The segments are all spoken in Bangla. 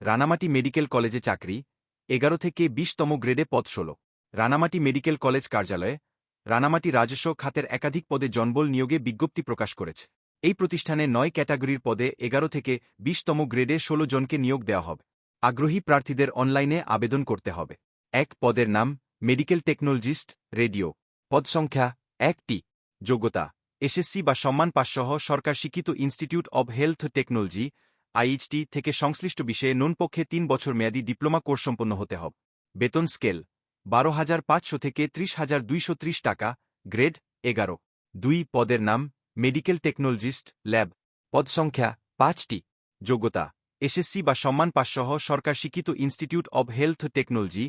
রানামাটি মেডিকেল কলেজে চাকরি, এগারো থেকে বিশতম গ্রেডে পদ ষোলো। রানামাটি মেডিকেল কলেজ কার্যালয়ে, রানামাটি রাজস্ব খাতের একাধিক পদে জনবল নিয়োগে বিজ্ঞপ্তি প্রকাশ করেছে। এই প্রতিষ্ঠানে নয় ক্যাটাগরির পদে এগারো থেকে বিশতম গ্রেডে ষোলো জনকে নিয়োগ দেওয়া হবে। আগ্রহী প্রার্থীদের অনলাইনে আবেদন করতে হবে। এক পদের নাম, মেডিকেল টেকনোলজিস্ট, রেডিও। পদ সংখ্যা, একটি। যোগ্যতা, এসএসসি বা সম্মান পাশসহ সরকার স্বীকৃত institute of health technology IHT থেকে সংশ্লিষ্ট বিষয়ে নুনপক্ষে তিন বছর মেয়াদী ডিপ্লোমা কোর্স সম্পন্ন হতে হবে। বেতন স্কেল, বারো হাজার পাঁচশো থেকে ত্রিশ হাজার দুইশো ত্রিশ টাকা, গ্রেড এগারো। দুই, পদের নাম, মেডিকেল টেকনোলজিস্ট, ল্যাব। পদ সংখ্যা, পাঁচটি। যোগ্যতা, এসএসসি বা সম্মান পাশসহ সরকার স্বীকৃত institute of health technology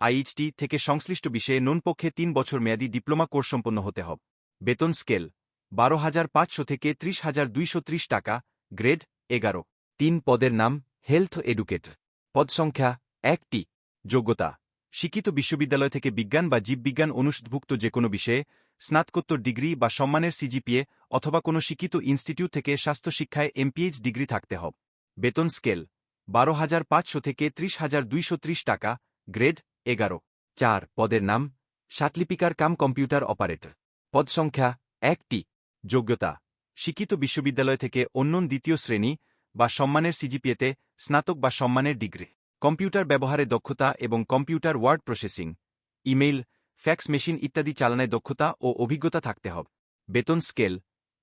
IHT থেকে সংশ্লিষ্ট বিষয়ে নুনপক্ষে তিন বছর মেয়াদী ডিপ্লোমা কোর্স সম্পন্ন হতে হবে। বেতন স্কেল, বারো হাজার পাঁচশো থেকে ত্রিশ হাজার দুইশো ত্রিশ টাকা, গ্রেড এগারো। তিন পদের নাম হেলথ এডুকেটর পদ সংখ্যা একটি। যোগ্যতা। শিক্ষিত বিশ্ববিদ্যালয় থেকে বিজ্ঞান বা জীববিজ্ঞান অনুষদভুক্ত যে কোনো বিষয়ে স্নাতকোত্তর ডিগ্রি বা সম্মানের সিজিপিএ অথবা কোনো শিক্ষিত ইনস্টিটিউট থেকে স্বাস্থ্য শিক্ষায় এমপিএইচ ডিগ্রি থাকতে হবে। বেতন স্কেল, বারো হাজার পাঁচশো থেকে ত্রিশ হাজার দুইশো ত্রিশ টাকা, গ্রেড এগারো। চার, পদের নাম সাতলিপিকার কাম কম্পিউটার অপারেটর। পদ সংখ্যা একটি। যোগ্যতা। শিক্ষিত বিশ্ববিদ্যালয় থেকে অন্য দ্বিতীয় শ্রেণি বা সম্মানের সিজিপিএতে, স্নাতক বা সম্মানের ডিগ্রি। কম্পিউটার ব্যবহারে দক্ষতা এবং computer word processing, email, fax machine ইত্যাদি চালনায় দক্ষতা ও অভিজ্ঞতা থাকতে হবে। বেতন স্কেল,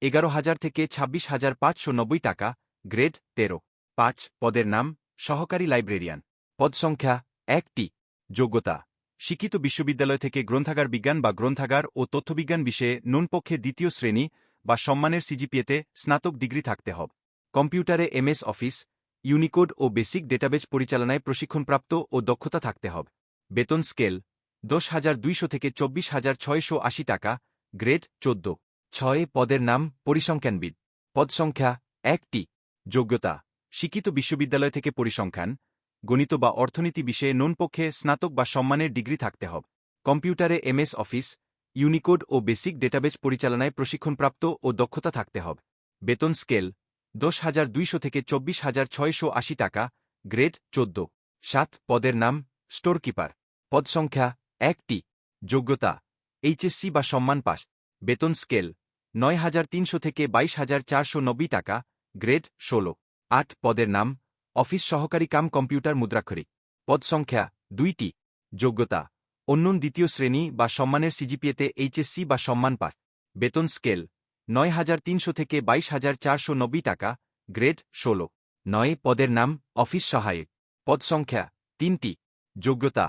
এগারো হাজার থেকে ছাব্বিশ হাজার পাঁচশো নব্বই টাকা, গ্রেড তেরো। পাঁচ, পদের নাম, সহকারী লাইব্রেরিয়ান। পদ সংখ্যা, একটি। যোগ্যতা, শিক্ষিত বিশ্ববিদ্যালয় থেকে গ্রন্থাগার বিজ্ঞান বা গ্রন্থাগার ও তথ্যবিজ্ঞান বিষয়ে নুনপক্ষে দ্বিতীয় শ্রেণি বা সম্মানের সিজিপিএতে স্নাতক ডিগ্রি থাকতে হবে। কম্পিউটারে এমএস অফিস, ইউনিকোড ও বেসিক ডেটাবেজ পরিচালনায় প্রশিক্ষণপ্রাপ্ত ও দক্ষতা থাকতে হবে। বেতন স্কেল, দশ হাজার দুইশো থেকে চব্বিশ হাজার ছয়শো আশি টাকা, গ্রেড চোদ্দ। ছয়, পদের নাম, পরিসংখ্যানবিদ। পদ সংখ্যা, একটি। যোগ্যতা, শিক্ষিত বিশ্ববিদ্যালয় থেকে পরিসংখ্যান, গণিত বা অর্থনীতি বিষয়ে নুনপক্ষে স্নাতক বা সম্মানের ডিগ্রি থাকতে হবে। কম্পিউটারে এমএস অফিস, ইউনিকোড ও বেসিক ডেটাবেজ পরিচালনায় প্রশিক্ষণপ্রাপ্ত ও দক্ষতা থাকতে হবে। বেতন স্কেল দশ হাজার দুইশো থেকে চব্বিশ হাজার ছয়শো আশি টাকা, গ্রেড চোদ্দ। সাত, পদের নাম, স্টোরকিপার। পদ সংখ্যা, একটি। যোগ্যতা, এইচএসসি বা সম্মান পাস। বেতন স্কেল, নয় হাজার তিনশো থেকে বাইশ হাজার চারশো নব্বই টাকা, গ্রেড ষোলো। আট, পদের নাম, অফিস সহকারী কাম কম্পিউটার মুদ্রাক্ষরিক। পদ সংখ্যা, দুইটি। যোগ্যতা অন্য দ্বিতীয় শ্রেণি বা সম্মানের সিজিপিএতে এইচএসসি বা সম্মান পাস। বেতন স্কেল নয় হাজার তিনশো থেকে বাইশ হাজার চারশো নব্বই টাকা, গ্রেড ষোলো। নয়, পদের নাম, অফিস সহায়ক। পদ সংখ্যা, তিনটি। যোগ্যতা,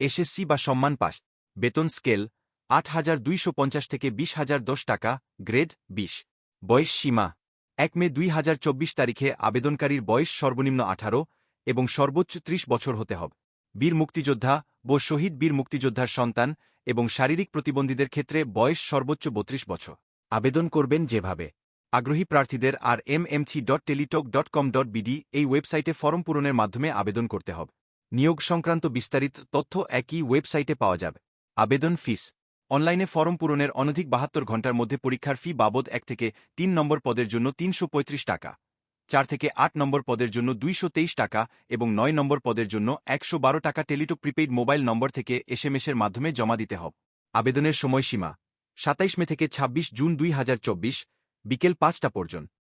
এসএসসি বা সম্মান পাস। বেতন স্কেল, আট হাজার দুইশো পঞ্চাশ থেকে বিশ হাজার দশ টাকা, গ্রেড বিশ। বয়স সীমা, এক মে দুই হাজার চব্বিশ তারিখে আবেদনকারীর বয়স সর্বনিম্ন আঠারো এবং সর্বোচ্চ ত্রিশ বছর হতে হবে। বীর মুক্তিযোদ্ধা ও শহীদ বীর মুক্তিযোদ্ধার সন্তান এবং শারীরিক প্রতিবন্ধীদের ক্ষেত্রে বয়স সর্বোচ্চ বত্রিশ বছর। আবেদন করবেন যেভাবে। আগ্রহী প্রার্থীদের R M MC dot Teletalk dot com dot BD এই ওয়েবসাইটে ফর্ম পূরণের মাধ্যমে আবেদন করতে হবে। নিয়োগ সংক্রান্ত বিস্তারিত তথ্য একই ওয়েবসাইটে পাওয়া যাবে। আবেদন ফিস। অনলাইনে ফর্ম পূরণের অনধিক বাহাত্তর ঘণ্টার মধ্যে পরীক্ষার ফি বাবদ এক থেকে তিন নম্বর পদের জন্য তিনশো পঁয়ত্রিশ টাকা, চার থেকে আট নম্বর পদের জন্য দুইশো তেইশ টাকা এবং নয় নম্বর পদের জন্য একশো বারো টাকা টেলিটক প্রিপেইড মোবাইল নম্বর থেকে এসএমএসের মাধ্যমে জমা দিতে হবে। আবেদনের সময়সীমা। সাতাইশ মে থেকে ২৬ জুন দুই হাজার চব্বিশ বিকেল পাঁচটা পর্যন্ত।